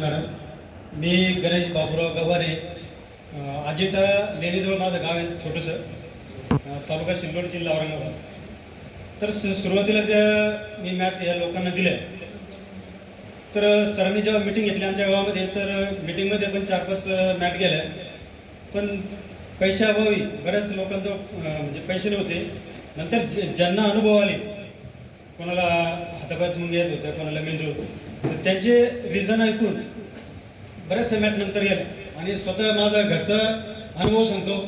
Madam मी गणेश बाबुराव गव्हाणे अजिंठा लेणीजवळ माझं गाव आहे छोटंसं तालुका सिल्लोड जिल्हा औरंगाबाद. तर सुरुवातीला ज्या मी मॅट या लोकांना दिल्या तर सरांनी जेव्हा मिटिंग घेतली आमच्या गावामध्ये तर मिटिंगमध्ये पण चार पाच मॅट गेल्या. पण पैशाअभावी बऱ्याच लोकांचं म्हणजे पैसे नव्हते. नंतर ज्यांना अनुभव आले कोणाला हातापायात मुंगे येत होत्या कोणाला मेंदू तर त्यांचे रिझन ऐकून बऱ्याचशा मॅट नंतर गेल्या आणि स्वतः माझा घरचा अनुभव सांगतो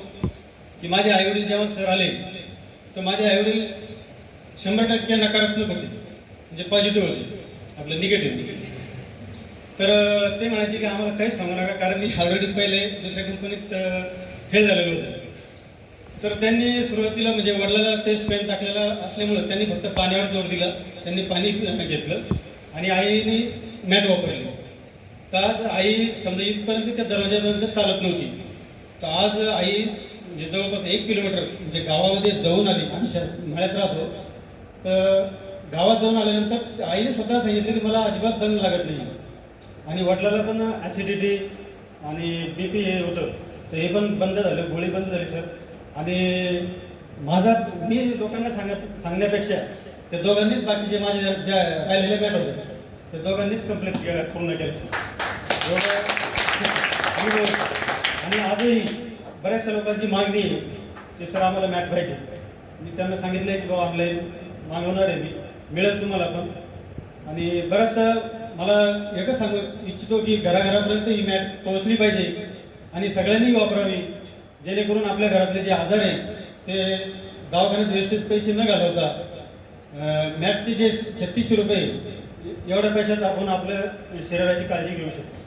की माझे आईवडील जेव्हा सर आले तर माझे आईवडील शंभर टक्के नकारात्मक होते. म्हणजे पॉझिटिव्ह होते. आपलं निगेटिव्ह तर ते म्हणायचे की आम्हाला काहीच सांगू नका कारण मी ऑलरेडी पहिले दुसऱ्या कंपनीत फेल झालेलो होतो. तर त्यांनी सुरुवातीला म्हणजे वडिलाला ते स्पेन टाकलेला असल्यामुळं त्यांनी फक्त पाण्यावर जोर दिला. त्यांनी पाणी घेतलं. आणि आईने मॅट वापरली. तर आज आई समजा इथपर्यंत त्या दरवाजापर्यंत चालत नव्हती. तर आज आई जे जवळपास एक किलोमीटर म्हणजे गावामध्ये जाऊन आली. आम्ही शहर मळ्यात राहतो. तर गावात जाऊन आल्यानंतर आईने स्वतः सांगितलं की मला अजिबात दम लागत नाही. आणि वडिलाला पण ॲसिडिटी आणि बी पी हे होतं. तर हे पण बंद झालं. गोळी बंद झाली सर आणि माझा मी लोकांना सांग सांगण्यापेक्षा त्या दोघांनीच बाकीचे माझे ज्या- ज्या राहिलेले मॅट होते त्या दोघांनीच कंप्लीट पूर्ण केलं सर आणि आजही बऱ्याचशा लोकांची मागणी आहे की सर आम्हाला मॅट पाहिजे. मी त्यांना सांगितलं की बाबा ऑनलाईन मागवणार आहे मी. मिळेल तुम्हाला पण. आणि बरंचसं मला एकच सांगू इच्छितो की घराघरापर्यंत ही मॅट पोहोचली पाहिजे आणि सगळ्यांनी वापरावी जेणेकरून आपल्या घरातले जे आजार आहे ते दवाखान्यात वेस्टेज पैसे न घालवता मॅटचे जे छत्तीसशे रुपये एवढ्या पैशात आपण आपल्या शरीराची काळजी घेऊ शकतो.